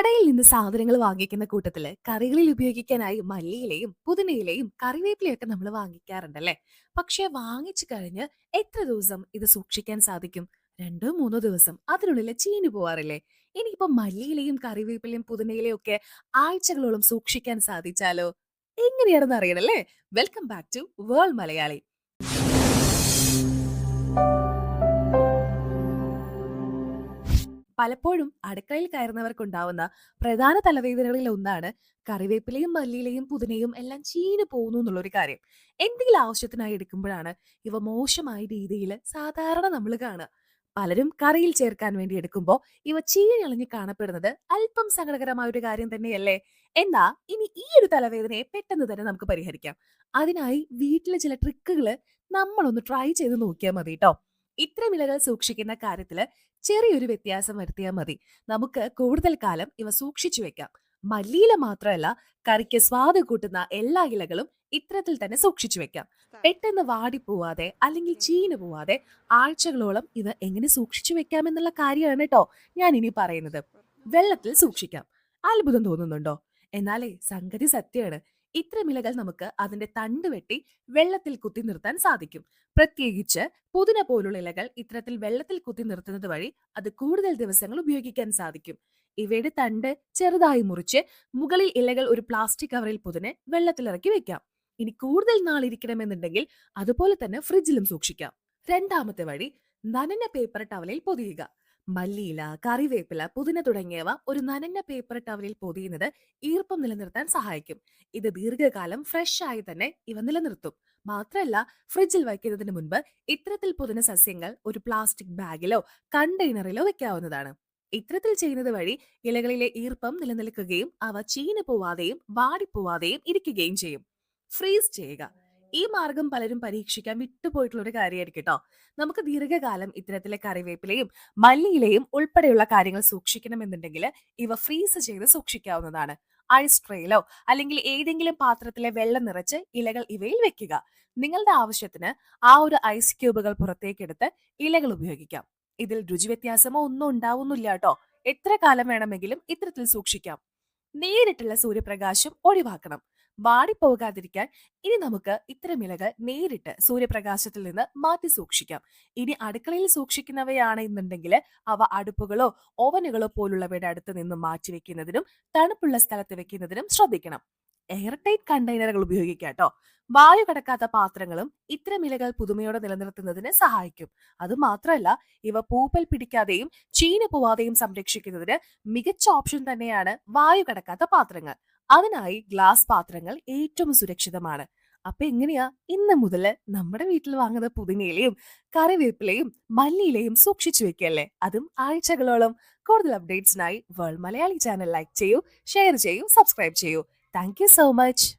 കടയിൽ നിന്ന് സാധനങ്ങൾ വാങ്ങിക്കുന്ന കൂട്ടത്തിൽ കറികളിൽ ഉപയോഗിക്കാനായി മല്ലിയിലയും പുതിനയിലയും കറിവേപ്പിലയൊക്കെ നമ്മൾ വാങ്ങിക്കാറുണ്ടല്ലേ പക്ഷെ വാങ്ങിച്ചു കഴിഞ്ഞ് എത്ര ദിവസം ഇത് സൂക്ഷിക്കാൻ സാധിക്കും? രണ്ടോ മൂന്നോ ദിവസം അതിനുള്ളിൽ ചീഞ്ഞു പോവാറില്ലേ? ഇനിയിപ്പോ മല്ലിയിലയും കറിവേപ്പിലയും പുതിനയിലയും ഒക്കെ ആഴ്ചകളോളം സൂക്ഷിക്കാൻ സാധിച്ചാലോ? എങ്ങനെയാണെന്ന് അറിയണല്ലേ welcome back to world Malayali. പലപ്പോഴും അടുക്കളയിൽ കയറുന്നവർക്കുണ്ടാവുന്ന പ്രധാന തലവേദനകളിൽ ഒന്നാണ് കറിവേപ്പിലയും മല്ലിയിലയും പുതിനയും എല്ലാം ചീഞ്ഞു പോകുന്നു എന്നുള്ളൊരു കാര്യം. എന്തെങ്കിലും ആവശ്യത്തിനായി എടുക്കുമ്പോഴാണ് ഇവ മോശമായ രീതിയിൽ സാധാരണ നമ്മൾ കാണുക. പലരും കറിയിൽ ചേർക്കാൻ വേണ്ടി എടുക്കുമ്പോൾ ഇവ ചീഞ്ഞളിഞ്ഞ് കാണപ്പെടുന്നത് അല്പം സങ്കടകരമായ ഒരു കാര്യം തന്നെയല്ലേ? എന്നാ ഇനി ഈ ഒരു തലവേദനയെ പെട്ടെന്ന് തന്നെ നമുക്ക് പരിഹരിക്കാം. അതിനായി വീട്ടിലെ ചില ട്രിക്കുകൾ നമ്മളൊന്ന് ട്രൈ ചെയ്ത് നോക്കിയാൽ മതി കേട്ടോ. ഇത്തരം ഇലകൾ സൂക്ഷിക്കുന്ന കാര്യത്തിൽ ചെറിയൊരു വ്യത്യാസം വരുത്തിയാൽ മതി. നമുക്ക് കൂടുതൽ കാലം ഇവ സൂക്ഷിച്ചു വെക്കാം. മല്ലിയില മാത്രമല്ല കറിക്ക് സ്വാദ് കൂട്ടുന്ന എല്ലാ ഇലകളും ഇത്തരത്തിൽ തന്നെ സൂക്ഷിച്ചു വെക്കാം. പെട്ടെന്ന് വാടിപ്പോവാതെ അല്ലെങ്കിൽ ചീഞ്ഞു പോവാതെ ആഴ്ചകളോളം ഇവ എങ്ങനെ സൂക്ഷിച്ചു വെക്കാം എന്നുള്ള കാര്യമാണ് കേട്ടോ ഞാൻ ഇനി പറയുന്നത്. വെള്ളത്തിൽ സൂക്ഷിക്കാം. അത്ഭുതം തോന്നുന്നുണ്ടോ? എന്നാലേ സംഗതി സത്യമാണ്. ഇത്തരം ഇലകൾ നമുക്ക് അതിന്റെ തണ്ട് വെട്ടി വെള്ളത്തിൽ കുത്തി നിർത്താൻ സാധിക്കും. പ്രത്യേകിച്ച് പുതിന പോലുള്ള ഇലകൾ ഇത്തരത്തിൽ വെള്ളത്തിൽ കുത്തി നിർത്തുന്നത് വഴി അത് കൂടുതൽ ദിവസങ്ങൾ ഉപയോഗിക്കാൻ സാധിക്കും. ഇവയുടെ തണ്ട് ചെറുതായി മുറിച്ച് മുകളിൽ ഇലകൾ ഒരു പ്ലാസ്റ്റിക് കവറിൽ പുതിനെ വെള്ളത്തിലിറക്കി വെക്കാം. ഇനി കൂടുതൽ നാൾ ഇരിക്കണമെന്നുണ്ടെങ്കിൽ അതുപോലെ തന്നെ ഫ്രിഡ്ജിലും സൂക്ഷിക്കാം. രണ്ടാമത്തെ വഴി നനഞ്ഞ പേപ്പർ ടവലിൽ പൊതിയുക. മല്ലിയില കറിവേപ്പില പുതിന തുടങ്ങിയവ ഒരു നനഞ്ഞ പേപ്പർ ടവലിൽ പൊതിയുന്നത് ഈർപ്പം നിലനിർത്താൻ സഹായിക്കും. ഇത് ദീർഘകാലം ഫ്രഷ് ആയി തന്നെ ഇവ നിലനിർത്തും. മാത്രമല്ല ഫ്രിഡ്ജിൽ വയ്ക്കുന്നതിന് മുൻപ് ഇത്തരത്തിൽ പുതിന സസ്യങ്ങൾ ഒരു പ്ലാസ്റ്റിക് ബാഗിലോ കണ്ടെയ്നറിലോ വെക്കാവുന്നതാണ്. ഇത്തരത്തിൽ ചെയ്യുന്നത് വഴി ഇലകളിലെ ഈർപ്പം നിലനിൽക്കുകയും അവ ചീഞ്ഞു പോവാതെയും വാടിപ്പോവാതെയും ഇരിക്കുകയും ചെയ്യും. ഫ്രീസ് ചെയ്യുക. ഈ മാർഗം പലരും പരീക്ഷിക്കാൻ വിട്ടുപോയിട്ടുള്ള ഒരു കാര്യമായിരിക്കും കേട്ടോ നമുക്ക് ദീർഘകാലം ഇത്തരത്തിലെ കറിവേപ്പിലയും മല്ലിയിലയും ഉൾപ്പെടെയുള്ള കാര്യങ്ങൾ സൂക്ഷിക്കണമെന്നുണ്ടെങ്കിൽ ഇവ ഫ്രീസ് ചെയ്ത് സൂക്ഷിക്കാവുന്നതാണ്. ഐസ് ട്രേയിലോ അല്ലെങ്കിൽ ഏതെങ്കിലും പാത്രത്തിലെ വെള്ളം നിറച്ച് ഇലകൾ ഇവയിൽ വെക്കുക. നിങ്ങളുടെ ആവശ്യത്തിന് ആ ഒരു ഐസ് ക്യൂബുകൾ പുറത്തേക്കെടുത്ത് ഇലകൾ ഉപയോഗിക്കാം. ഇതിൽ രുചി വ്യത്യാസമോ ഒന്നും ഉണ്ടാവുന്നില്ല കേട്ടോ എത്ര കാലം വേണമെങ്കിലും ഇത്തരത്തിൽ സൂക്ഷിക്കാം. നേരിട്ടുള്ള സൂര്യപ്രകാശം ഒഴിവാക്കണം. വാടിപ്പോകാതിരിക്കാൻ ഇനി നമുക്ക് ഇത്തരം ഇലകൾ നേരിട്ട് സൂര്യപ്രകാശത്തിൽ നിന്ന് മാറ്റി സൂക്ഷിക്കാം. ഇനി അടുക്കളയിൽ സൂക്ഷിക്കുന്നവയാണ് എന്നുണ്ടെങ്കിൽ അവ അടുപ്പുകളോ ഓവനുകളോ പോലുള്ളവയുടെ അടുത്ത് നിന്ന് മാറ്റി വെക്കുന്നതിനും തണുപ്പുള്ള സ്ഥലത്ത് വെക്കുന്നതിനും ശ്രദ്ധിക്കണം. എയർ ടൈറ്റ് കണ്ടെയ്നറുകൾ ഉപയോഗിക്കുക കേട്ടോ വായു കടക്കാത്ത പാത്രങ്ങളും ഇത്തരം ഇലകൾ പുതുമയോടെ നിലനിർത്തുന്നതിന് സഹായിക്കും. അത് മാത്രമല്ല ഇവ പൂപ്പൽ പിടിക്കാതെയും ചീന പോവാതെയും സംരക്ഷിക്കുന്നതിന് മികച്ച ഓപ്ഷൻ തന്നെയാണ് വായു കടക്കാത്ത പാത്രങ്ങൾ. അതിനായി ഗ്ലാസ് പാത്രങ്ങൾ ഏറ്റവും സുരക്ഷിതമാണ്. അപ്പൊ എങ്ങനെയാ? ഇന്ന് മുതൽ നമ്മുടെ വീട്ടിൽ വാങ്ങുന്ന പുതിനയിലയും കറിവേപ്പിലയും മല്ലിയിലയും സൂക്ഷിച്ചു വെക്കല്ലേ? അതും ആഴ്ചകളോളം. കൂടുതൽ അപ്ഡേറ്റ്സിനായി വേൾഡ് മലയാളി ചാനൽ ലൈക്ക് ചെയ്യൂ ഷെയർ ചെയ്യൂ സബ്സ്ക്രൈബ് ചെയ്യൂ. Thank you so much.